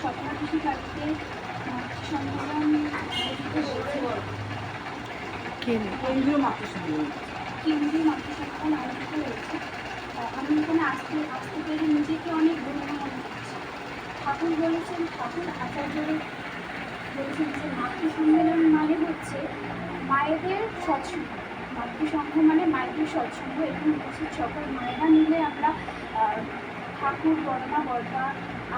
স্বপ্ন খুশি থাকতে সম্মেলন কেন্দ্রীয় মাতৃসম্মেলন কেন্দ্রীয় মাতৃসম্মেলন আয়োজিত হয়েছে আমি এখানে আসতে আসতে পেরে নিজেকে অনেক ধন্য ঠাকুর বলেছেন ঠাকুর আচার্যের বলেছেন যে মাতৃসম্মেলন মানে হচ্ছে মায়েদের সৎসঙ্গ মাতৃসংঘ মানে মায়েদের সৎসঙ্গ এখানে উপস্থিত সকল মায়েরা মিলে আমরা ঠাকুর, বর্মা বর্মা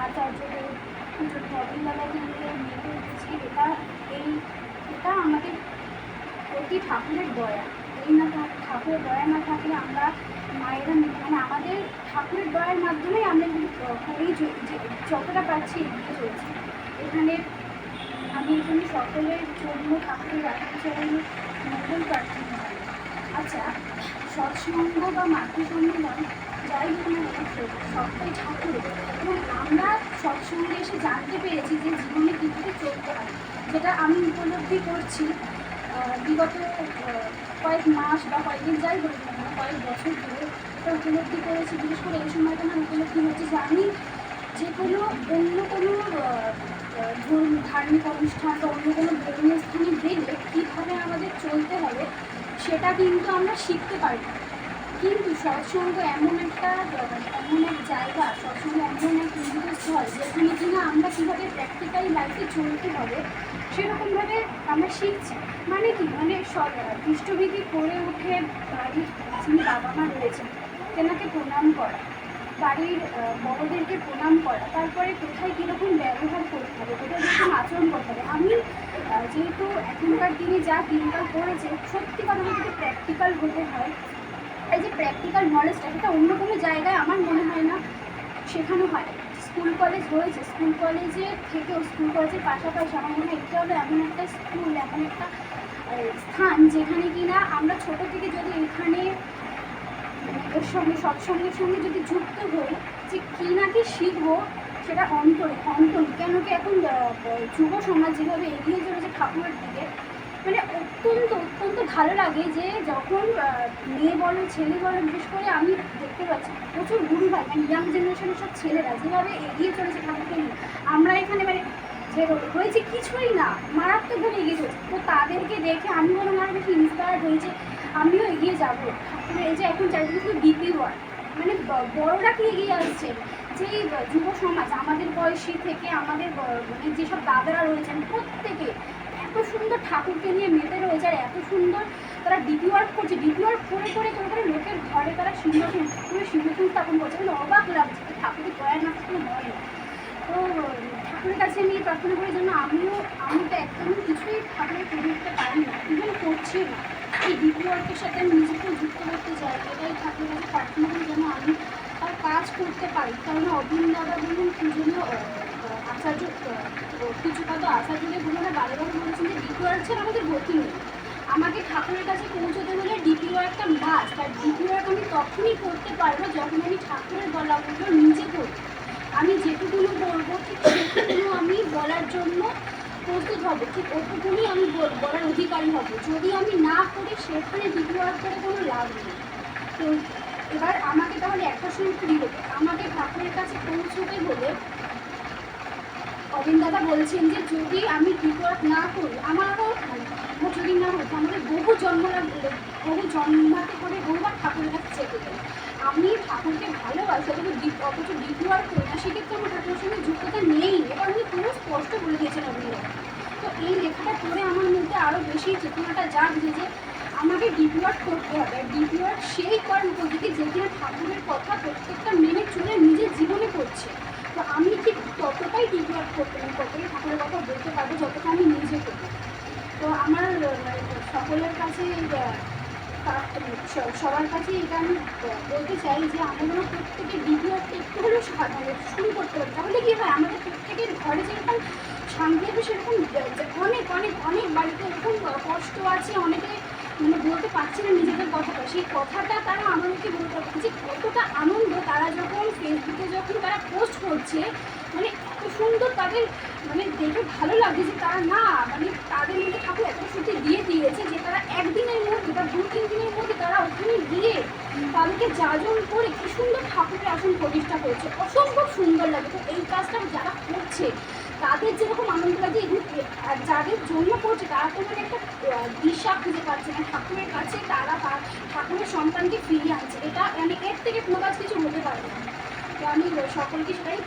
আচার্যদের পুজোর নবীনদাদাকে মিলে মেতে উঠেছি। এটা এই, এটা আমাদের প্রতি ঠাকুরের দয়া। এই না ঠাকুরের দয়া না থাকলে আমরা মায়েরা মিলে মানে আমাদের ঠাকুরের দয়ার মাধ্যমেই আমরা করেই যতটা পারছি এগিয়ে চলছি। এখানে এখানে সকলের জন্য ঠাকুরের রাখাচারণ মঙ্গল প্রার্থনা করি আচ্ছা সৎসঙ্গ বা মাতৃসম্মেলন যাই হোক না কেন সবটাই ঠাকুরের এবং আমরা সৎসঙ্গে এসে জানতে পেরেছি যে জীবনে কীভাবে চলতে হয়, যেটা আমি উপলব্ধি করছি বিগত কয়েক মাস বা কয়েকদিন যাই বলি না কয়েক বছর ধরে উপলব্ধি করেছি। বিশেষ করে এই সময়টা আমার উপলব্ধি হচ্ছে যে আমি যে কোনো অন্য কোনো ধার্মিক অনুষ্ঠান বা অন্য কোনো ধর্মীয় স্থানে গেলে কীভাবে আমাদের চলতে হবে সেটা কিন্তু আমরা শিখতে পারি। কিন্তু সৎসঙ্গ এমন একটা এমন এক জায়গা, সৎসঙ্গ এমন এক নির্দিষ্ট স্থল যেখানে কিনা আমরা কীভাবে প্র্যাকটিক্যালি লাইফে চলতে হবে সেরকমভাবে আমরা শিখছি। মানে কি? মানে সব পৃষ্ঠভীতি করে উঠে বাড়ির যিনি বাবা মা রয়েছেন, তেনাকে প্রণাম করা। বাড়ির বড়দেরকে প্রণাম করা। তারপরে কোথায় কীরকম ব্যবহার করতে হবে, কোথায় কীরকম আচরণ করতে হবে? আমি যেহেতু এখনকার দিনে যা দিনকাল পড়েছে, সত্যি কথা বলতে প্র্যাকটিক্যাল হতে হয়। এই যে প্র্যাকটিক্যাল নলেজটা সেটা অন্য কোনো জায়গায় আমার মনে হয় না শেখানো হয়। স্কুল কলেজ হয়েছে, স্কুল কলেজে থেকেও, স্কুল কলেজের পাশাপাশি আমার মনে হয় এটা হলো এমন একটা স্কুল, এমন একটা স্থান যেখানে কিনা আমরা ছোটো থেকে যদি এখানে এর সঙ্গে সৎসঙ্গের সঙ্গে যদি যুক্ত হই যে কী না কি শিখব, সেটা অন্তরে অন্তরে। কেন কি এখন যুব সমাজ যেভাবে এগিয়ে চলেছে ঠাকুরের দিকে মানে অত্যন্ত অত্যন্ত ভালো লাগে যে যখন মেয়ে বলো, ছেলে বলো, বিশেষ করে আমি দেখতে পাচ্ছি প্রচুর গুরু ভাই মানে ইয়াং জেনারেশনের সব ছেলেরা যেভাবে এগিয়ে চলেছে ঠাকুরকে নিয়ে, আমরা এখানে মানে যে হয়েছে কিছুই না, মারাত্মকভাবে এগিয়ে চলছে। তো তাদেরকে দেখে আমি বরং আরও বেশি ইন্সপায়ার্ড হয়েছে আমিও এগিয়ে যাব। ঠাকুরের এই যে এখন চারিদিকে শুধু ডিপি ওয়ার্ড মানে বড়রা কি এগিয়ে আসছে? যেই যুব সমাজ, আমাদের বয়সী থেকে আমাদের মানে যেসব দাদারা রয়েছেন প্রত্যেকে, এত সুন্দর ঠাকুরকে নিয়ে মেতে রয়েছে আর এত সুন্দর তারা ডিপি ওয়ার্ক করছে। ডিপি ওয়ার্ক করে করে করে করে লোকের ঘরে তারা সিংহাসন ঠাকুরের সিংহাসন স্থাপন করছে। মানে অবাক লাগছে যে ঠাকুরের দয়া না থাকলে হয় না তো, ঠাকুরের কাছে আমি প্রার্থনা করার জন্য আমিও, আমি তো একদমই কিছুই ঠাকুরের পুজো দিতে পারি না ইভেন করছি না। এই ডিপি ওয়ার্কের সাথে আমি নিজেকেও যুক্ত করতে চাই। এটাই ঠাকুরের কাছে প্রার্থনা করি যেন আমি তার কাজ করতে পারি। কারণ অবিন দাদা বলুন, পূজনীয় আচার্য হয়তো আচার্যদের গুলোরা বারে বারে বলেছেন যে ডিপি ওয়ার্ক আমাদের গতি নেই। আমাকে ঠাকুরের কাছে পৌঁছতে হলে ডিপি ওয়ার্কটা মাস্ট আর ডিপি আমি তখনই করতে পারব যখন আমি ঠাকুরের বলাগুলো নিজে করব আমি যেটুকুনো বলব, ঠিক সেটুকুনো আমি বলার জন্য প্রস্তুত হব, ঠিক ওটুকুনি আমি বলার অধিকারী হব। যদি আমি না করি, সেখানে আর্ট করে কোনো লাভ নেই। তো এবার আমাকে তাহলে একটা সময় ফ্রি হতে আমাকে ঠাকুরের কাছে পৌঁছতে হলে অবিন দাদা বলছেন যে, যদি আমি টিকওয়ার্ক না করি আমার যদি না হতো আমাদের বহু জন্ম লাগবে, বহু জন্মাতে করে বহুবার ঠাকুরের কাছে চেপে আমি ঠাকুরকে ভালোবাসি, অথচ অথচ ডিপওয়ার্ক করি সেক্ষেত্রে আমার ঠাকুরের সঙ্গে যুক্ততা নেই। এটা উনি পুরো স্পষ্ট বলে দিয়েছেন দাদা তো এই লেখাটা পড়ে আমার মধ্যে আরও বেশি চেতনাটা জাগছে যে আমাকে ডিপিওয়ার্ক করতে হবে। আর ডিপিওয়ার্ক সেই করার উপযোগী যে কিনা ঠাকুরের কথা প্রত্যেকটা মেনে চলে নিজের জীবনে করছে। তো আমি ঠিক ততটাই ডিপিওয়ার্ক করতে পারি, ততটাই ঠাকুরের কথা বলতে পারব যতটা আমি নিজে করব তো আমার সকলের কাছে সবার কাছে এটা আমি বলতে চাই যে যেন প্রত্যেকের ডিপিওয়ার্কটা একটু হলেও মানে শুরু করতে হবে। তাহলে কী হয়? আমাদের প্রত্যেকের ঘরে যেরকম শান্তি হবে সেরকম অনেক অনেক অনেক বাড়িতে এরকম কষ্ট আছে, অনেকে মানে বলতে পারছে না নিজেদের কথাটা। সেই কথাটা তারা আমাদেরকে বলতে পারছে যে কতটা আনন্দ তারা যখন ফেসবুকে যখন তারা পোস্ট করছে মানে এত সুন্দর তাদের মানে দেখে ভালো লাগে যে তারা না মানে তাদের মধ্যে ঠাকুর এত সত্যি দিয়ে দিয়েছে যে তারা একদিনের মধ্যে বা দু তিন দিনের মধ্যে তারা ওখানে গিয়ে তাদেরকে যাজন করে কি সুন্দর ঠাকুরের আসন প্রতিষ্ঠা করেছে। অসম্ভব সুন্দর লাগে। তো এই কাজটা যারা করছে, তাদের যেরকম আনন্দ লাগে এগুলো যাদের জন্য করছে, তারা তো মানে একটা দিশা খুঁজে পাচ্ছে না। ঠাকুরের কাছে তারা তার ঠাকুরের সন্তানকে ফিরিয়ে আনছে। এটা মানে এর থেকে কোনো কাজ কিছু হতে পারবে না। তো আমি সকলকে সেটাই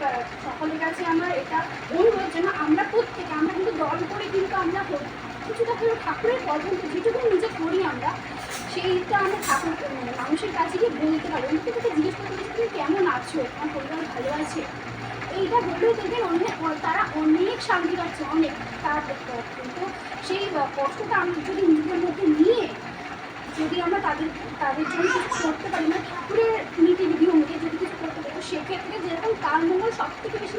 সকলের কাছে আমার এটা অনুরোধ যেন আমরা প্রত্যেকে, আমরা কিন্তু দল করে কিন্তু আমরা করি। কিছুটা হলেও ঠাকুরের পর্যন্ত যেটুকু নিজে করি আমরা, সেইটা আমরা ঠাকুর মানে মানুষের কাছে গিয়ে বলতে পারি। অনেকে তাকে জিজ্ঞেস করতে পারি তুমি কেমন আছো? তোমার পরিবার ভালো আছে? এইটা বললেও দেখবেন অনেক, তারা অনেক শান্তি পাচ্ছে, অনেক। তারা, কিন্তু সেই কষ্টটা আমি যদি নিজের মধ্যে নিয়ে যদি আমরা তাদের তাদের জন্য করতে পারি না ঠাকুরের নীতি বিধি অনুযায়ী যদি কিছু করতে পারি তো সেক্ষেত্রে যেরকম তার মঙ্গল সব থেকে বেশি